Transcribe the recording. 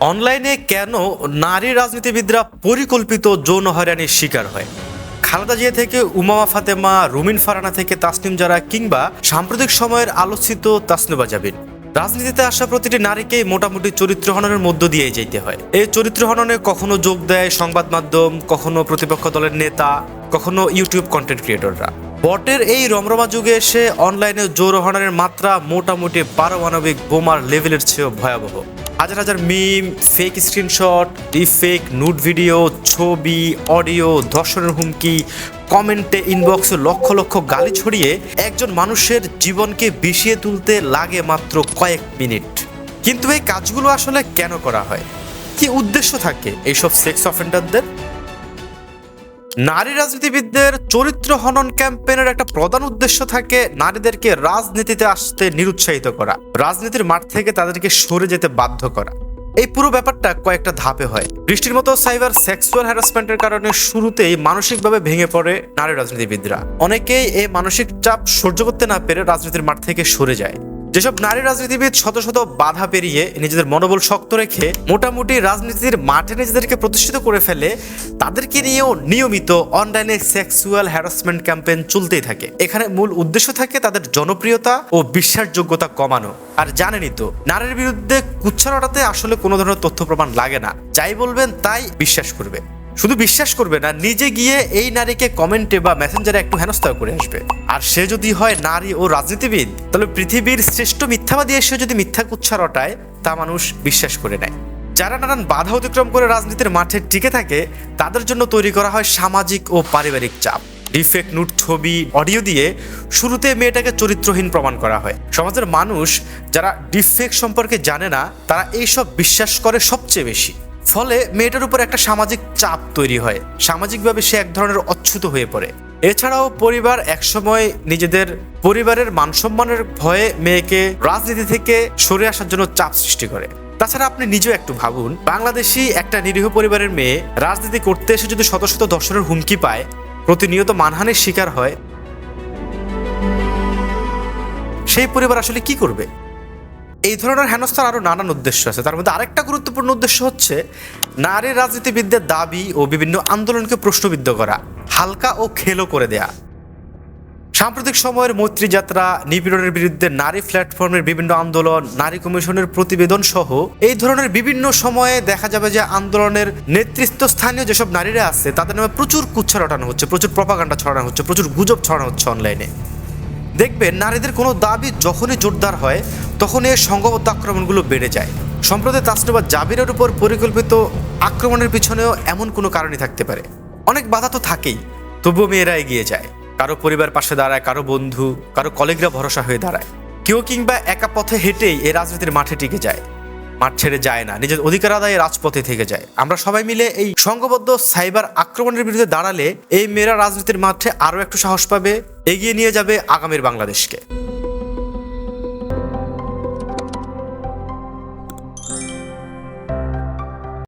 অনলাইনে কেন নারী রাজনীতিবিদরা পরিকল্পিত যৌন হয়রানির শিকার হয়? খালেদা জিয়া থেকে উমামা ফাতেমা, রুমিন ফারানা থেকে তাসনিম জারা কিংবা সাম্প্রতিক সময়ের আলোচিত তাসনুবা জাবিন রাজনীতিতে আসা প্রতিটি নারীকেই মোটামুটি চরিত্র হননের মধ্য দিয়ে যেতে হয়। এই চরিত্র হননে কখনো যোগ দেয় সংবাদ মাধ্যম, কখনো প্রতিপক্ষ দলের নেতা, কখনো ইউটিউব কন্টেন্ট ক্রিয়েটররা বটের এই রমরমা যুগে এসে অনলাইনে জোর হননের মাত্রা মোটামুটি পারমাণবিক বোমার লেভেলের চেয়েও ভয়াবহ। হাজার হাজার meme fake screenshot deepfake nude video ছবি অডিও ধর্ষণের হুমকি, কমেন্টে ইনবক্সে লক্ষ লক্ষ গালি ছড়িয়ে একজন মানুষের জীবনকে বিষিয়ে তুলতে লাগে মাত্র কয়েক মিনিট। কিন্তু এই কাজগুলো আসলে কেন করা হয়? কি উদ্দেশ্য থাকে এইসব সেক্স অফেন্ডারদের নারী রাজনীতিবিদদের চরিত্র হনন ক্যাম্পেইনের একটা প্রধান উদ্দেশ্য থাকে নারীদেরকে রাজনীতিতে আসতে নিরুৎসাহিত করা, রাজনীতির মাঠ থেকে তাদেরকে সরে যেতে বাধ্য করা। এই পুরো ব্যাপারটা কয়েকটা ধাপে হয়। বৃষ্টির মতো সাইবার সেক্সুয়াল হ্যারাসমেন্টের কারণে শুরুতেই মানসিকভাবে ভেঙে পড়ে নারী রাজনীতিবিদরা। অনেকেই এই মানসিক চাপ সহ্য করতে না পেরে রাজনীতির মাঠ থেকে সরে যায়। যেসব নারী রাজনীতিবিদ শত শত বাধা পেরিয়ে নিজেদের মনোবল শক্ত রেখে মোটামুটি রাজনীতির মাঠে নিজেদেরকে প্রতিষ্ঠিত করে ফেলে, তাদেরকে নিয়েও নিয়মিত অনলাইনে সেক্সুয়াল হ্যারাসমেন্ট ক্যাম্পেইন চলতেই থাকে। এখানে মূল উদ্দেশ্য থাকে তাদের জনপ্রিয়তা ও বিশ্বাসযোগ্যতা কমানো। আর জানেনই তো, নারীর বিরুদ্ধে কুচ্ছা রটাতে আসলে কোনো ধরনের তথ্য প্রমাণ লাগে না। যাই বলবেন, তাই বিশ্বাস করবে। শুধু বিশ্বাস করবে না, নিজে গিয়ে এই নারীকে কমেন্টে বা মেসেঞ্জারে একটু হেনস্থা করে আসবে। আর সে যদি হয় নারী ও রাজনীতিবিদ, তাহলে পৃথিবীর শ্রেষ্ঠ মিথ্যাবাদী এসে যদি মিথ্যা কুচ্ছা রটায়, তা মানুষ বিশ্বাস করে নেয়। যারা নানান বাধা অতিক্রম করে রাজনীতির মাঠে টিকে থাকে, তাদের জন্য তৈরি করা হয় সামাজিক ও পারিবারিক চাপ। ডিফেক্ট নুট ছবি, অডিও দিয়ে শুরুতে মেয়েটাকে চরিত্রহীন প্রমাণ করা হয়। সমাজের মানুষ যারা ডিফেক্ট সম্পর্কে জানে না, তারা এইসব বিশ্বাস করে সবচেয়ে বেশি। ফলে মেয়েটার উপর একটা সামাজিক চাপ তৈরি হয়। সামাজিকভাবে সে এক ধরনের অচ্ছুত হয়ে পড়ে। এছাড়াও পরিবার একসময় নিজেদের পরিবারের মানসম্মানের ভয়ে মেয়েকে রাজনীতি থেকে সরে আসার জন্য চাপ সৃষ্টি করে। তাছাড়া আপনি নিজেও একটু ভাবুন, বাংলাদেশি একটা নিরীহ পরিবারের মেয়ে রাজনীতি করতে এসে যদি শত শত দর্শনের হুমকি পায়, প্রতিনিয়ত মানহানির শিকার হয়। সেই পরিবার আসলে কি করবে? এই ধরনের হেনস্থার আরও নানান উদ্দেশ্য আছে। তার মধ্যে আরেকটা গুরুত্বপূর্ণ উদ্দেশ্য হচ্ছে, নারী রাজনীতিবিদদের দাবি ও বিভিন্ন আন্দোলনকে প্রশ্নবিদ্ধ করা, হালকা ও খেলো করে দেয়া। সাম্প্রতিক সময়ের মৈত্রী যাত্রা, নিপীড়নের বিরুদ্ধে নারী প্ল্যাটফর্মের বিভিন্ন আন্দোলন, নারী কমিশনের প্রতিবেদন সহ এই ধরনের বিভিন্ন সময়ে দেখা যাবে যে আন্দোলনের নেতৃত্ব স্থানীয় যেসব নারীরা আছে, তাদের নামে প্রচুর কুচ্ছা রটানো হচ্ছে, প্রচুর প্রপাগান্ডা ছড়ানো হচ্ছে, প্রচুর গুজব ছড়ানো হচ্ছে অনলাইনে দেখবেন, নারীদের কোনো দাবি যখনই জোরদার হয় তখন এই সংঘবদ্ধ আক্রমণগুলো বেড়ে যায়। সম্প্রতি তাসনুবা জাবিরের উপর পরিকল্পিত আক্রমণের পিছনেও এমন কোনো কারণই থাকতে পারে। অনেক বাধা তো থাকেই, তবুও মেয়েরা এগিয়ে যায়। কারও পরিবার পাশে দাঁড়ায়, কারও বন্ধু, কারও কলিগরা ভরসা হয়ে দাঁড়ায়। কেউ কিংবা একা পথে হেঁটেই এ রাজনীতির মাঠে টিকে যায়। মাঠ ছেড়ে যায় না, নিজের অধিকার আদায়ে রাজপথে থেকে যায়। আমরা সবাই মিলে এই সংঘবদ্ধ সাইবার আক্রমণের বিরুদ্ধে দাঁড়ালে এই মেয়েরা রাজনীতির মাঠে আরও একটু সাহস পাবে, এগিয়ে নিয়ে যাবে আগামীর বাংলাদেশকে।